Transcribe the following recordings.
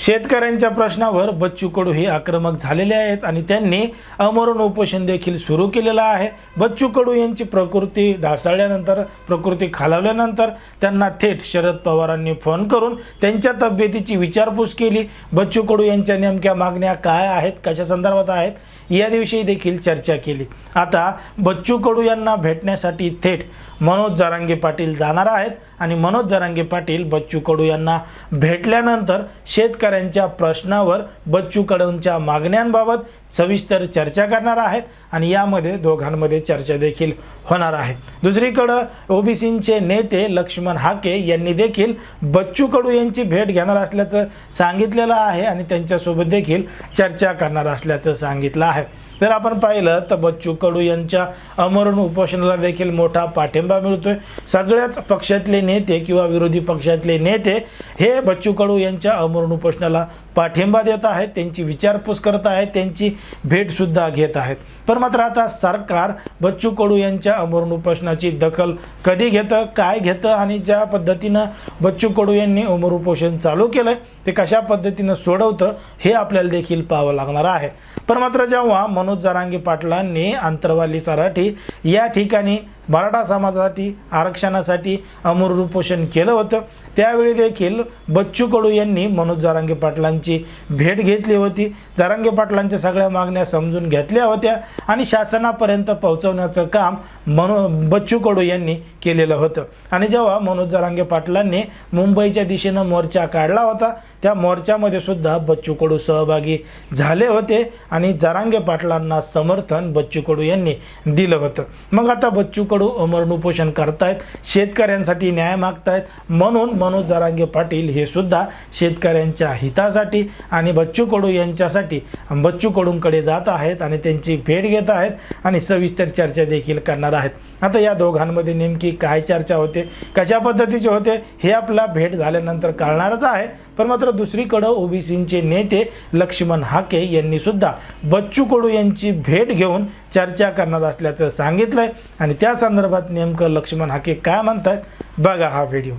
शेतकऱ्यांच्या प्रश्नावर बच्चू कडू हे आक्रमक झालेले आहेत आणि त्यांनी अमरण उपोषण देखील सुरू केलेलं आहे. बच्चू कडू यांची प्रकृती ढासळल्यानंतर प्रकृती खालावल्यानंतर त्यांना थेट शरद पवारांनी फोन करून त्यांच्या तब्येतीची विचारपूस केली. बच्चू कडू यांच्या नेमक्या मागण्या काय आहेत कशा संदर्भात आहेत याविषयी देखील चर्चा केली. आता बच्चू कडू यांना भेटण्यासाठी थेट मनोज जारांगे पाटील जाणार आहेत. आणि मनोज जरांगे पाटील बच्चू कडू यांना भेटल्यानंतर शेतकऱ्यांच्या प्रश्नावर बच्चू कडूंच्या मागण्यांबाबत सविस्तर चर्चा करणार आहेत आणि यामध्ये दोघांमध्ये चर्चा देखील होणार आहे. दुसरीकडं ओबीसींचे नेते लक्ष्मण हाके यांनी देखील बच्चू कडू यांची भेट घेणार असल्याचं सांगितलेलं आहे आणि त्यांच्यासोबत देखील चर्चा करणार असल्याचं सांगितलं आहे. जर आपण पाहिलं तर बच्चू कडू यांच्या अमरण उपोषणाला देखील मोठा पाठिंबा मिळतोय. सगळ्याच पक्षातले नेते किंवा विरोधी पक्षातले नेते हे बच्चू कडू यांच्या अमरण उपोषणाला पाठिंबा देत आहेत त्यांची विचारपूस करत आहेत त्यांची भेटसुद्धा घेत आहेत. पण मात्र आता सरकार बच्चू कडू यांच्या अमरण उपोषणाची दखल कधी घेतं काय घेतं आणि ज्या पद्धतीनं बच्चू कडू यांनी अमर उपोषण चालू केलं ते कशा पद्धतीनं सोडवतं हे आपल्याला देखील पाहावं लागणार आहे. पण मात्र जेव्हा मनोज जारांगी पाटलांनी अंतरवाली सराठी या ठिकाणी मराठा समाजासाठी आरक्षणासाठी अमर उपोषण केलं होतं. त्यावेळी देखील बच्चू कडू यांनी मनोज जारांगे पाटलांची भेट घेतली होती. जारांगे पाटलांच्या सगळ्या मागण्या समजून घेतल्या होत्या आणि शासनापर्यंत पोहोचवण्याचं काम मनो बच्चू कडू यांनी केलेलं होतं. आणि जेव्हा मनोज जारांगे पाटलांनी मुंबईच्या दिशेनं मोर्चा काढला होता त्या मोर्चामध्ये सुद्धा बच्चू कडू सहभागी झाले होते आणि जारांगे पाटलांना समर्थन बच्चू कडू यांनी दिलं होतं. मग आता बच्चू कडू अमरण उपोषण करतायत शेतकऱ्यांसाठी न्याय मागतायत. म्हणून मनोज जरांगे पाटील हे सुद्धा शेतकऱ्यांच्या हितासाठी आणि बच्चू कडू यांच्यासाठी बच्चू कडूंकडे जात आहेत आणि त्यांची भेट घेत आहेत आणि सविस्तर चर्चा देखील करणार आहेत. आता या दोघांमध्ये नेमकी काय चर्चा होते कशा पद्धतीचे होते हे आपला भेट झाल्यानंतर कळणारच आहे. पण मात्र दुसरीकडं ओबीसींचे नेते लक्ष्मण हाके यांनीसुद्धा बच्चू कडू यांची भेट घेऊन चर्चा करणार असल्याचं सांगितलंय. आणि त्या संदर्भात नेमकं लक्ष्मण हाके काय म्हणतात बघा हा व्हिडिओ.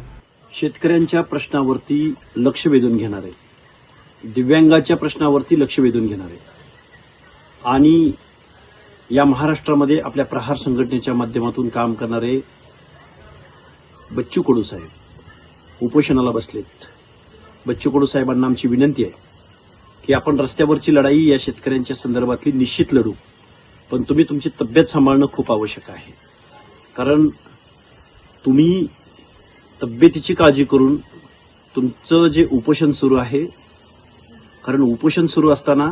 शेतकऱ्यांच्या प्रश्नावरती लक्ष वेधून घेणार आहे दिव्यांगाच्या प्रश्नावरती लक्ष वेधून घेणार. आहे आणि या महाराष्ट्रामध्ये आपल्या प्रहार संघटनेच्या माध्यमातून काम करणारे बच्चू कडू साहेब उपोषणाला बसलेत. बच्चू कडू साहेबांना आमची विनंती आहे की आपण रस्त्यावरची लढाई या शेतकऱ्यांच्या संदर्भातली निश्चित लढू. पण तुम्ही तुमची तब्येत सांभाळणं खूप आवश्यक आहे. कारण तुम्ही तब्येतीची काळजी करून तुमचं जे उपोषण सुरू आहे कारण उपोषण सुरू असताना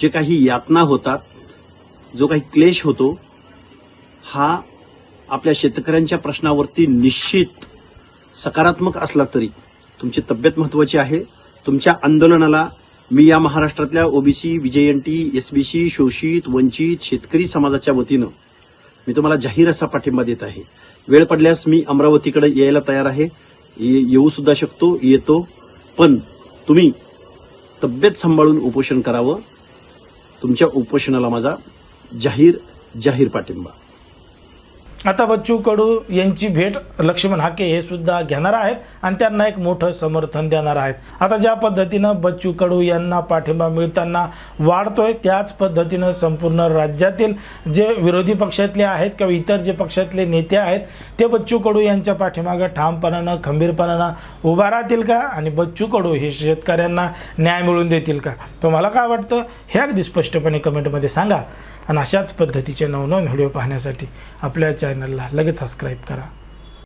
जे काही यातना होतात जो काही क्लेश होतो हा आपल्या शेतकऱ्यांच्या प्रश्नावरती निश्चित सकारात्मक असला तरी तुमची तब्येत महत्वाची आहे. तुमच्या आंदोलनाला मी या महाराष्ट्रातल्या ओबीसी विजयंटी एसबीसी शोषित वंचित शेतकरी समाजाच्या वतीनं मी तुम्हाला जाहीर असा पाठिंबा देत आहे. वेळ पडल्यास मी अमरावतीकडे यायला तयार आहे. ये- येऊ सुद्धा शकतो येतो. पण तुम्ही तब्येत सांभाळून उपोषण करावं. तुमच्या उपोषणाला माझा जाहीर जाहीर पाठिंबा. आता बच्चू कडू यांची भेट लक्ष्मण हाके हे सुद्धा घेणार आहेत आणि त्यांना एक मोठं समर्थन देणार आहेत. आता ज्या पद्धतीनं बच्चू कडू यांना पाठिंबा मिळताना वाढतोय त्याच पद्धतीनं संपूर्ण राज्यातील जे विरोधी पक्षातले आहेत किंवा इतर जे पक्षातले नेते आहेत ते बच्चू कडू यांच्या पाठीमागं ठामपणानं खंबीरपणानं उभा राहतील का? आणि बच्चू कडू हे शेतकऱ्यांना न्याय मिळवून देतील का? तर मला काय वाटतं हे अगदी स्पष्टपणे कमेंटमध्ये सांगा. आणि अशाच पद्धतीचे नवनवीन व्हिडिओ पाहण्यासाठी आपल्या चॅनलला लगेच सबस्क्राईब करा.